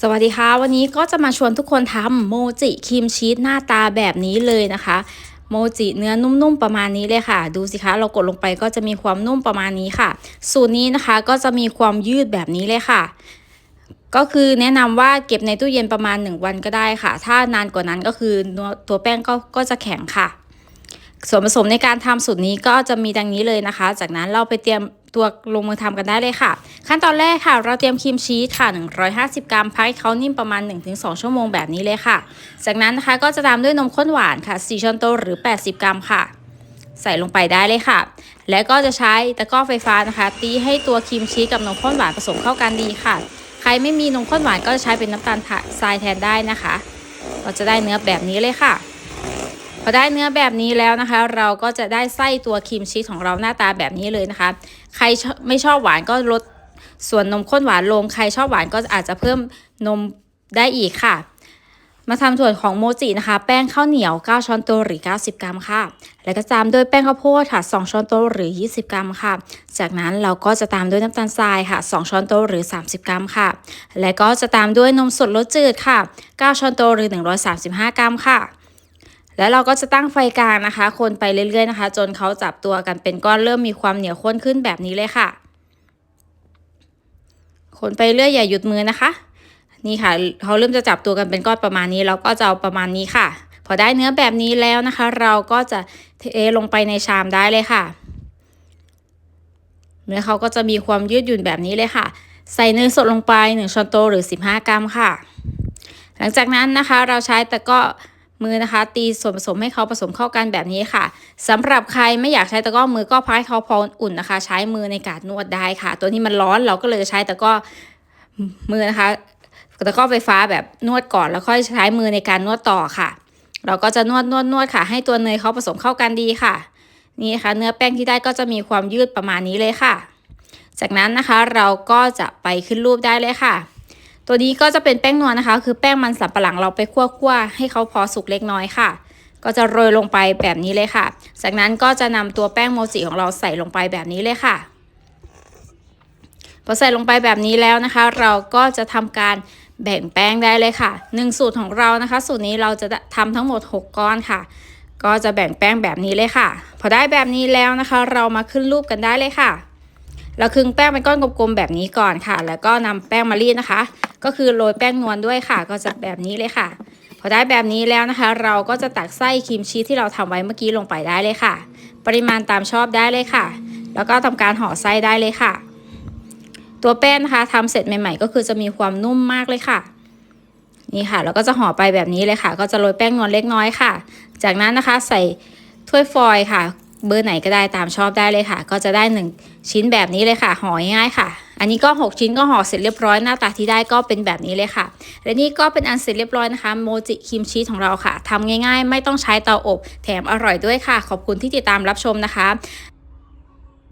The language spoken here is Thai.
สวัสดีค่ะ วันนี้ก็จะมาชวนทุกคนทำโมจิครีมชีสหน้าตาแบบนี้เลยนะคะ โมจิเนื้อนุ่มๆประมาณนี้เลยค่ะ ดูสิคะเรากดลงไปก็จะมีความนุ่มประมาณนี้ค่ะ สูตรนี้นะคะก็จะมีความยืดแบบนี้เลยค่ะ ก็คือแนะนำว่าเก็บในตู้เย็นประมาณ 1 วันก็ได้ค่ะ ถ้านานกว่านั้นก็คือตัวแป้งก็ก็จะแข็งค่ะ ส่วนผสมในการทำสูตรนี้ก็จะมีดังนี้เลยนะคะ จากนั้นเราไปเตรียมตัวลงมือทำกันได้เลยค่ะ ขั้นตอนแรกค่ะ เราเตรียมครีมชีสค่ะ 150 กรัมพักให้เขานิ่มประมาณ 1-2 ชั่วโมงแบบนี้เลยค่ะ จากนั้นนะคะก็จะตามด้วยนมข้นหวานค่ะ 4 ช้อนโต๊ะหรือ 80 กรัมค่ะ ใส่ลงไปได้เลยค่ะ แล้วก็จะใช้ตะกร้อไฟฟ้านะคะ ตีให้ตัวครีมชีสกับนมข้นหวานผสมเข้ากันดีค่ะ ใครไม่มีนมข้นหวานก็ใช้เป็นน้ำตาลทรายแทนได้นะคะ เราจะได้เนื้อแบบนี้เลยค่ะ พอได้เนื้อแบบนี้แล้วนะคะ เราก็จะได้ไส้ตัวครีมชีสของเราหน้าตาแบบนี้เลยนะคะ ใครไม่ชอบหวานก็ลดส่วนนมข้นหวานลง ใครชอบหวานก็อาจจะเพิ่มนมได้อีกค่ะ มาทำส่วนของโมจินะคะ แป้งข้าวเหนียว 9 ช้อนโต๊ะหรือ 90 กรัมค่ะ แล้วก็ตามด้วยแป้งข้าวโพดค่ะ 2 ช้อนโต๊ะหรือ 20 กรัมค่ะ จากนั้นเราก็จะตามด้วยน้ำตาลทรายค่ะ 2 ช้อนโต๊ะหรือ 30 กรัมค่ะ และก็จะตามด้วยนมสดรสจืดค่ะ 9 ช้อนโต๊ะหรือ 135 กรัมค่ะ แล้วเราก็จะตั้งไฟกลางนะคะ คนไปเรื่อยๆนะคะ จนเขาจับตัวกันเป็นก้อนเริ่มมีความเหนียวข้นขึ้นแบบนี้เลยค่ะ คนไปเรื่อยอย่าหยุดมือนะคะ นี่ค่ะเขาเริ่มจะจับตัวกันเป็นก้อนประมาณนี้ เราก็จะเอาประมาณนี้ค่ะ พอได้เนื้อแบบนี้แล้วนะคะ เราก็จะเทลงไปในชามได้เลยค่ะเนื้อเขาก็จะมีความยืดหยุ่นแบบนี้เลยค่ะ ใส่เนยสดลงไป 1ช้อนโต๊ะหรือ 15 กรัมค่ะ หลังจากนั้นนะคะเราใช้ตะกร้อ มือนะคะ ตีส่วนผสมให้เขาผสมเข้ากันแบบนี้ค่ะสำหรับใครไม่อยากใช้ตะกร้อมือก็พักให้เขาพออุ่นนะคะ ใช้มือในการนวดได้ค่ะ ตัวนี้มันร้อนเราก็เลยใช้ตะกร้อมือนะคะตะกร้อไฟฟ้าแบบนวดก่อนแล้วค่อยใช้มือในการนวดต่อค่ะ เราก็จะนวดนวดนวดค่ะ ให้ตัวเนยเขาผสมเข้ากันดีค่ะ นี่ค่ะเนื้อแป้งที่ได้ก็จะมีความยืดประมาณนี้เลยค่ะ จากนั้นนะคะเราก็จะไปขึ้นรูปได้เลยค่ะ ตัวนี้ก็จะเป็นแป้งนวลนะคะ คือแป้งมันสับปะหลังเราไปคั่วๆให้เขาพอสุกเล็กน้อยค่ะ ก็จะโรยลงไปแบบนี้เลยค่ะ จากนั้นก็จะนำตัวแป้งโมจิของเราใส่ลงไปแบบนี้เลยค่ะพอใส่ลงไปแบบนี้แล้วนะคะ เราก็จะทำการแบ่งแป้งได้เลยค่ะหนึ่งสูตรของเรานะคะ สูตรนี้เราจะทำทั้งหมด 6 ก้อนค่ะ ก็จะแบ่งแป้งแบบนี้เลยค่ะ พอได้แบบนี้แล้วนะคะ เรามาขึ้นรูปกันได้เลยค่ะ เราคึงแป้งเป็นก้อนกลมๆแบบนี้ก่อนค่ะ แล้วก็นำแป้งมารีดนะคะ ก็คือโรยแป้งนวลด้วยค่ะ ก็จะแบบนี้เลยค่ะ พอได้แบบนี้แล้วนะคะ เราก็จะตักไส้ครีมชีสที่เราทำไว้เมื่อกี้ลงไปได้เลยค่ะ ปริมาณตามชอบได้เลยค่ะ แล้วก็ทำการห่อไส้ได้เลยค่ะ ตัวแป้งนะคะทำเสร็จใหม่ ๆ ก็คือจะมีความนุ่มมากเลยค่ะนี่ค่ะแล้วก็จะห่อไปแบบนี้เลยค่ะ ก็จะโรยแป้งนวลเล็กน้อยค่ะ จากนั้นนะคะใส่ถ้วยฟอยล์ค่ะ เบอร์ไหนก็ได้ตามชอบได้เลยค่ะ ก็จะได้ 1 ชิ้นแบบนี้เลยค่ะห่อง่ายๆค่ะ อันนี้ก็ 6 ชิ้นก็ห่อเสร็จเรียบร้อยหน้าตาที่ได้ก็เป็นแบบนี้เลยค่ะ และนี่ก็เป็นอันเสร็จเรียบร้อยนะคะโมจิครีมชีสของเราค่ะทำง่ายๆ ไม่ต้องใช้เตาอบ แถมอร่อยด้วยค่ะ ขอบคุณที่ติดตามรับชมนะคะ